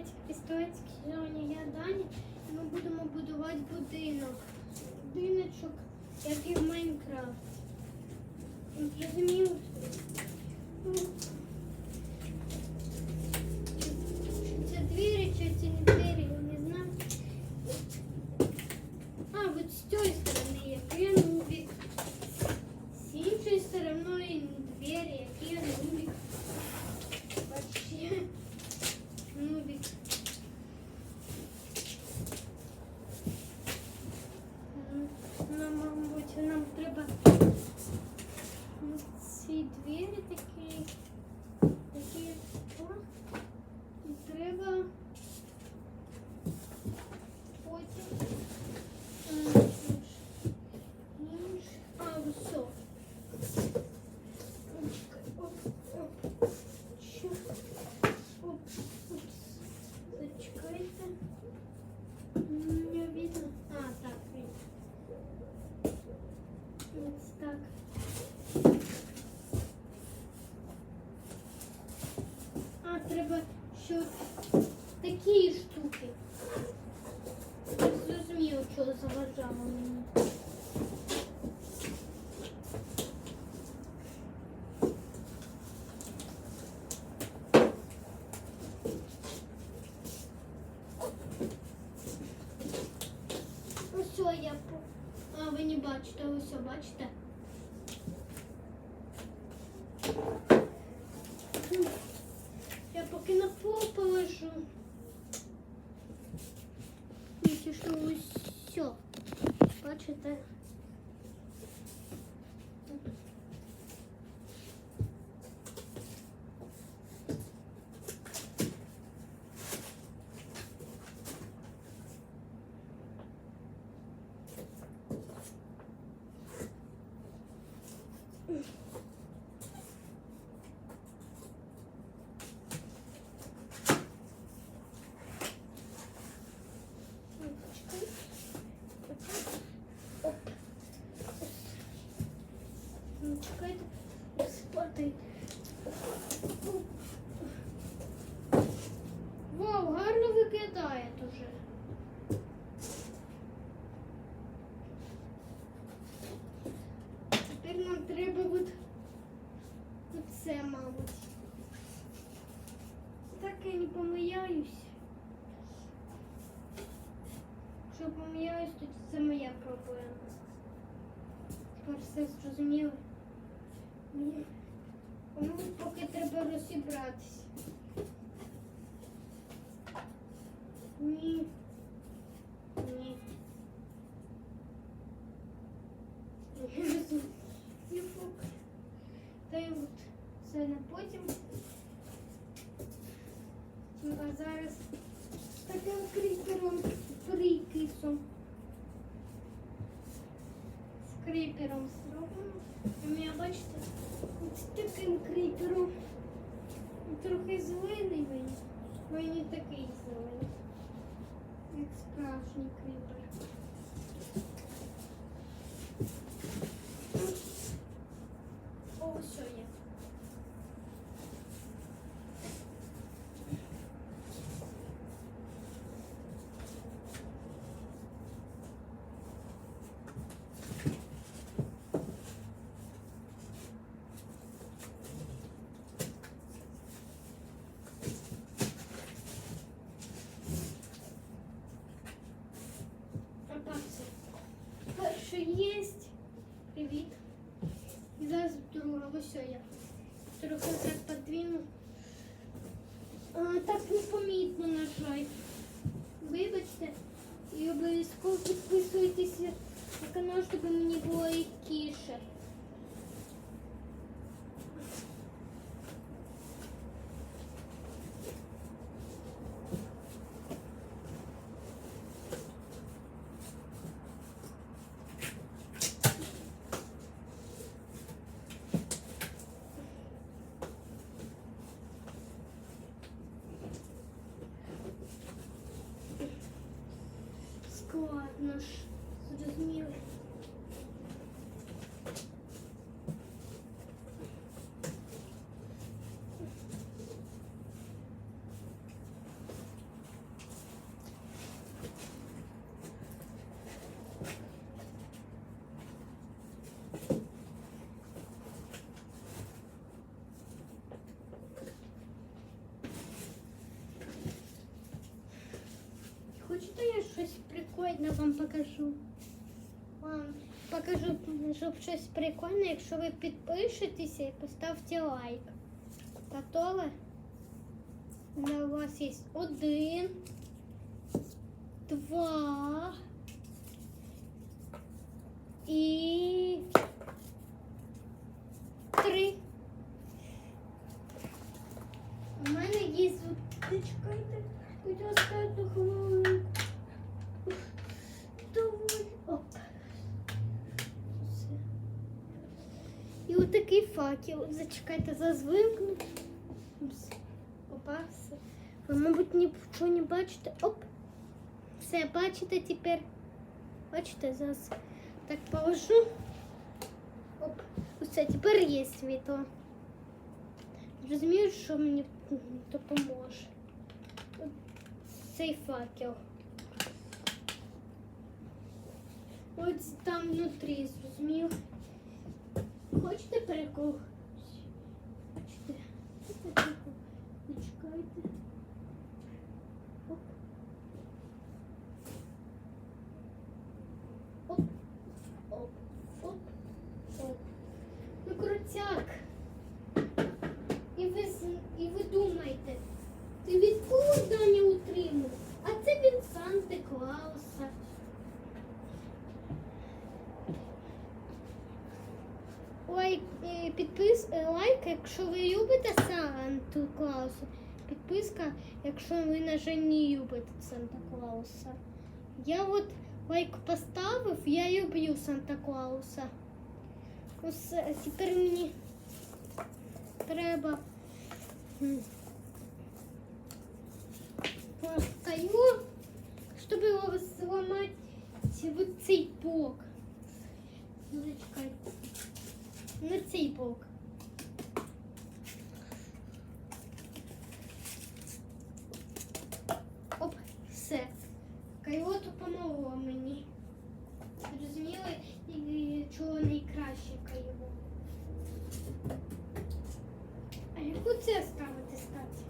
Навіть історичні зоні дані ми будемо будувати будинок. Будиночок, який і в Майнкрафті. Розумію. Ну, 对。все зрозуміли. Тому поки треба розібратися. Ні. такий зелений мені. Мені такий зелений. Як справжній кріпер. Єсть. Привіт. І зараз другу ось я. Трохи так подвину. А, Так непомітно, на жаль. Вибачте і обов'язково підписуйтесь на канал, щоб мені було і кіше. Вам покажу. Вам покажу, щоб щось прикольне, якщо ви підпишетеся і поставте лайк. Готові? На у вас є один, два і три. У мене є тут. Чекайте, будь ласка, одну хвилинку. Давай. Оп. Все. І отакий факел. Зачекайте, зазвикну. Упс. Опа, все. Ви, мабуть, нічого не бачите. Оп. Все, бачите тепер. Бачите, зараз так положу. Оп. Все, тепер є світло. Розумію, що мені допоможе. Цей факел. Ось там внутрі, зрозумів. Хочете перекол? Хочете? Хочете перекол? Зачекайте. Оп. Оп. Оп. Оп. Оп. Ну, крутяк. І ви, з- і ви думаєте, ти від кого Даня утримав? А це від Санти Клауса. Лайк, е, підпис, е, лайк, якщо ви любите Санту Клауса. Підписка, якщо ви на жаль, не любите Санта Клауса. Я от лайк поставив, я люблю Санта Клауса. Ось е, тепер мені треба постою, щоб зламати цей бок. Ну, цей бок. Оп, все. Кайло допомогло мені. Зрозуміли, і чого найкраще кайло. А яку це ставити стати?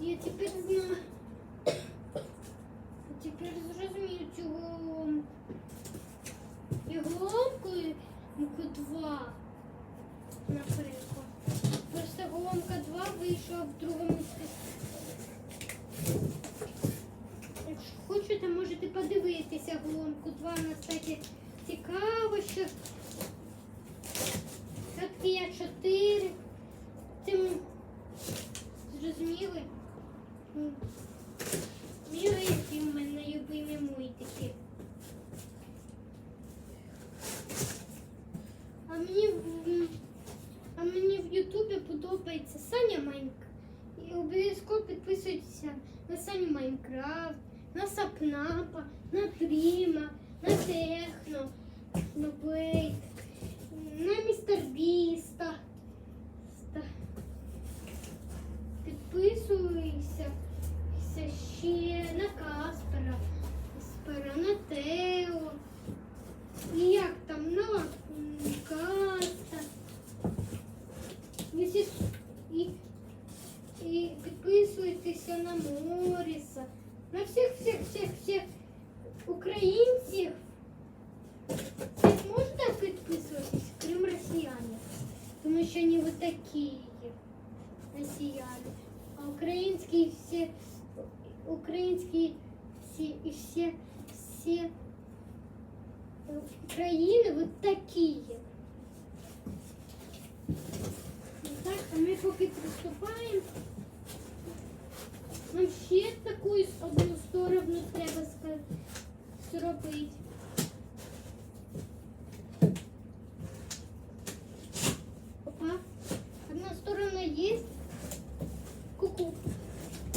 Я тепер знаю. Тепер зрозумію цю головоломку. І головкою муку 2, наприклад. Просто головка 2 в другому. Якщо хочете, можете подивитися головку 2 на сайті цікаво, що все-таки я 4. Тим зрозуміли? М. Міли, які в мене любимі мультики. А мені в а мені в Ютубі подобається Саня Майнк. І обов'язково підписуйтеся на Саню Майнкрафт, на Сапнапа, на Дріма, на Техно, на Блейд, на Містер Біста. Підписуйся ще на Каспера, Каспера, на Тео. І як там на м, Каста. І, всі- і, і підписуйтеся на Моріса, на всіх, всіх, всіх, всіх українців. Всіх можна підписуватись, крім росіянів, тому що вони вот такі росіяни. А українські всі, українські всі і всі, всі е, країни вот такі. Ну Так, а ми поки приступаємо. Нам ще таку одну сторону треба ска- зробити. Опа. Одна сторона є. Ку-ку.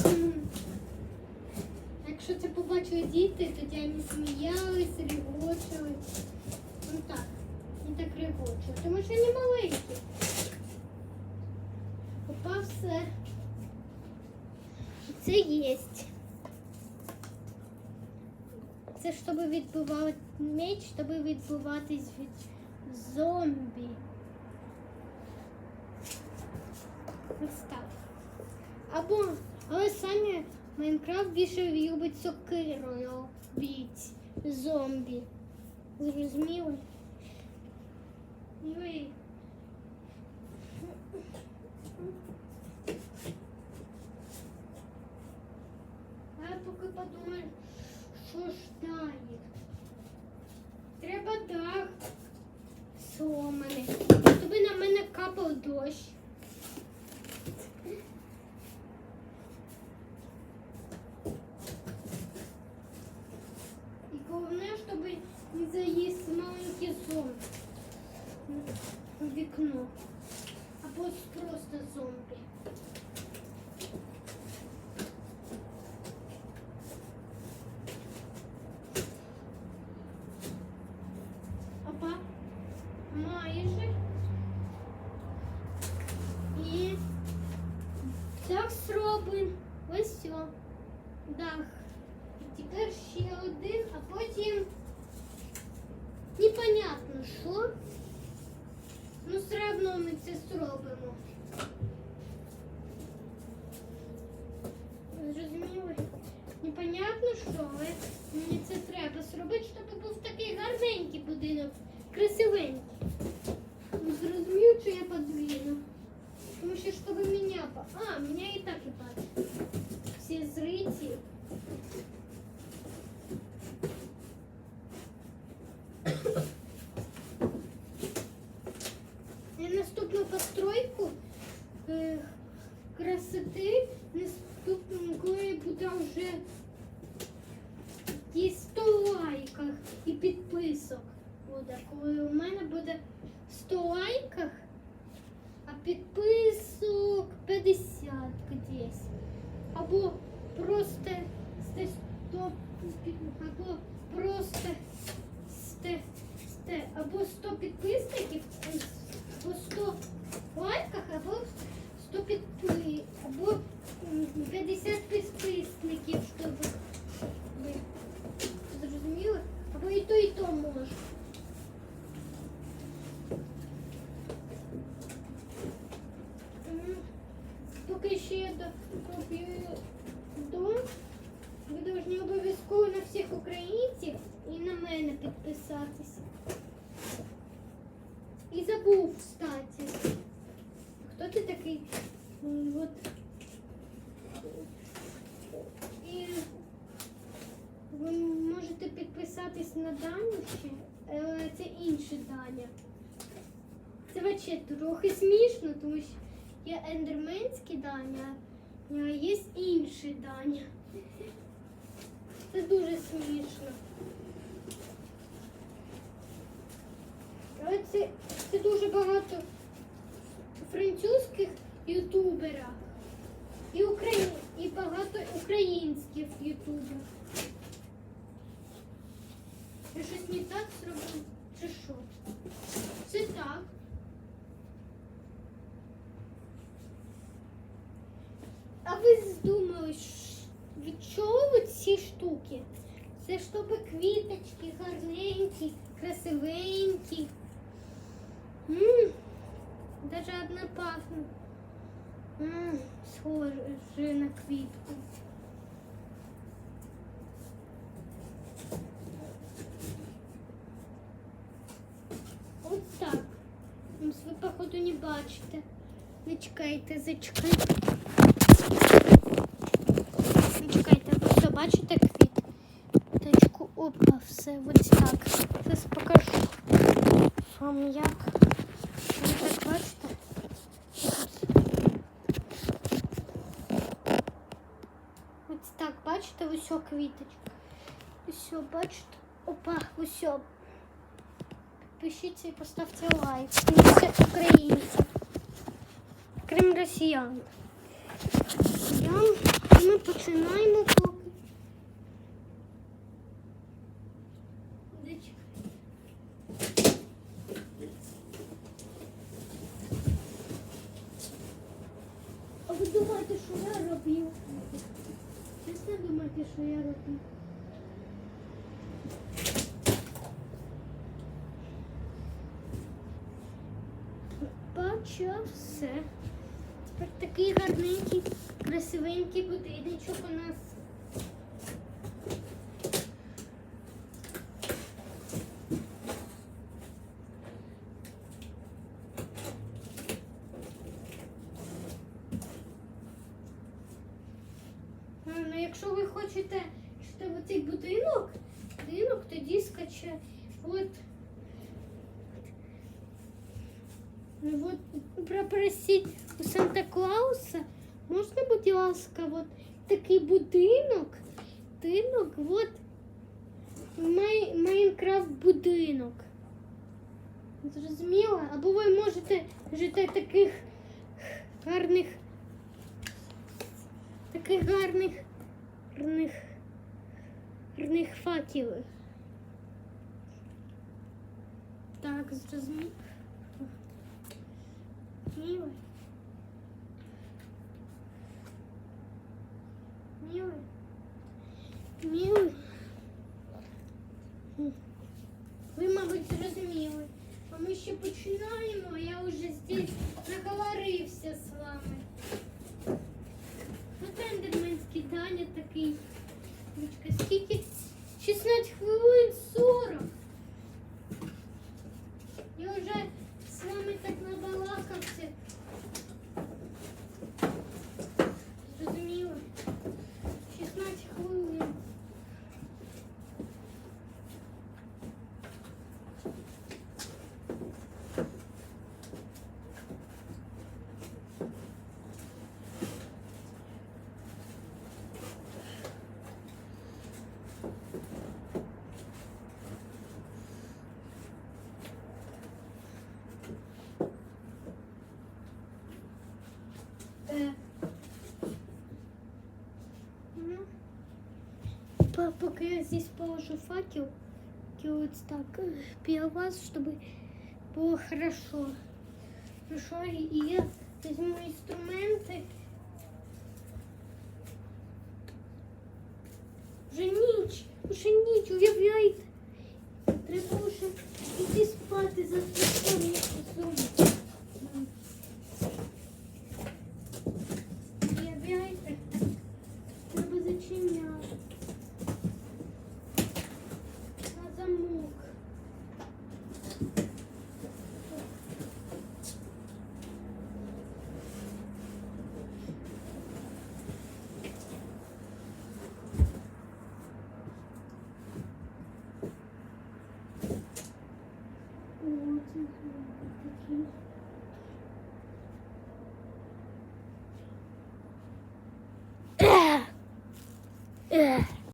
М. Якщо побачили діти, тоді вони сміялись, регочили. Ну так, не так регочуть, тому що вони маленькі. Опа, все. Це є. Це щоб відбивати меч, щоб відбиватись від зомбі. Ось так. Або, але самі Майнкрафт більше любить сокирою біть зомбі. Зрозуміли? Ой. А я поки подумаю, що ж далі. Треба дах сломаний. Щоб на мене капав дощ. І головне, заїсть маленький зомбі у вікно. Або просто зомбі. Опа, майже. І так зробимо. Ось все. Дах. І тепер ще один, а потім непонятно що. Ну, все одно ми це зробимо. Зрозуміли? Непонятно що, але мені це треба зробити, щоб був такий гарненький будинок, красивенький. Ну, Зрозумів, що я подвину. Тому що щоб мене... А, мене і так і бачать. Всі зриті. красоти наступну, коли буде вже і 100 лайках і підписок буде. Коли у мене буде 100 лайках, а підписок 50 десь. Або просто сте 100, або просто сте, сте, або 100 підписників, або 100 лайках, або 100 підписників або м, 50 підписників, щоб ви зрозуміли, або і то, і то може. М, Поки ще я копію дом, ви повинні обов'язково на всіх українців і на мене підписатися. І забув, кстати. Хто ти такий? М, Вот. І ви можете підписатись на Даню ще, але Даня. Це вообще трохи смішно, тому що є ендерменський Даня, а є інший Даня. Це дуже смішно. Це, це дуже багато французьких ютуберів і, украї... і багато українських ютуберів. Я щось не так зробив, чи що? Це так. А ви здумали, від чого ви ці штуки? Це щоб квіточки гарненькі, красивенькі. М, Даже одна пахне. Схоже на квітку. Ось так. М, Ви, походу, не бачите. Зачекайте, зачекайте. Зачекайте, ви бачите квіточку? Опа, все, ось так. Зараз покажу вам як. Ви так бачите? Ось так, бачите, ось квіточка. Ось, бачите? Опа, ось. Підпишіться і поставте лайк. Українці. Крім росіян. Ми починаємо поки. А ви думаєте, що я роблю? Чесно думаєте, що я все. Тепер такий гарненький, красивенький будиночок у нас. А, Ну, якщо ви хочете, щоб цей будинок, будинок тоді скаче. От. Ну, от попросіть у Санта Клауса, можна, будь ласка, от такий будинок, будинок, от Май, Майнкрафт будинок. Зрозуміло? Або ви можете жити таких гарних таких гарних гарних гарних факелів. Так, зрозуміло. Милый. Ми ще починаємо, я вже здесь наговорився з вами. От ендерменський Даня такий. Дочка, скільки? 16 хвилин 40. Я вже з вами так набалакався. Зрозуміло. 16 хвилин. Е. Ну, по- Поки я здесь положу факел, вот так, э, пивас, чтобы было хорошо. Хорошо, и и я возьму инструменты. Вже ніч, вже ніч, уявляєте. Треба вже йти спати за